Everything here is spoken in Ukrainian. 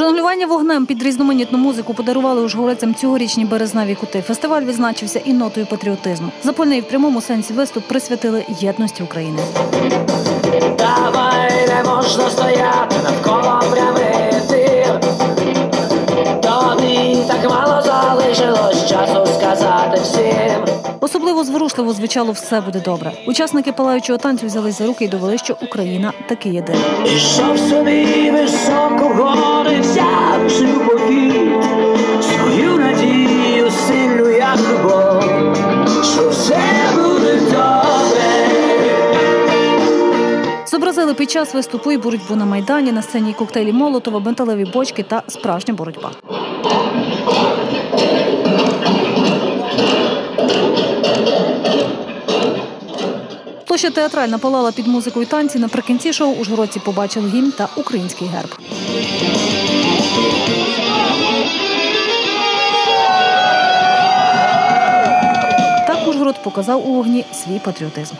Жонглювання вогнем під різноманітну музику подарували ужгородцям цьогорічні березневі кути. Фестиваль відзначився і нотою патріотизму. Запольний в прямому сенсі виступ присвятили єдності України. Давай не можна стояти навколо прямий ефір. Тобі так мало залишилось часу сказати всім. Особливо зворушливо звучало все буде добре. Учасники палаючого танцю взялись за руки і довели, що Україна таки єдина. Ішов собі високо в Зобразили під час виступу і боротьбу на майдані на сцені коктейлі Молотова, бенталеві бочки та справжня боротьба. Площа театральна палала під музику і танці. Наприкінці шоу ужгородці побачили гімн та український герб. Так Ужгород показав у вогні свій патріотизм.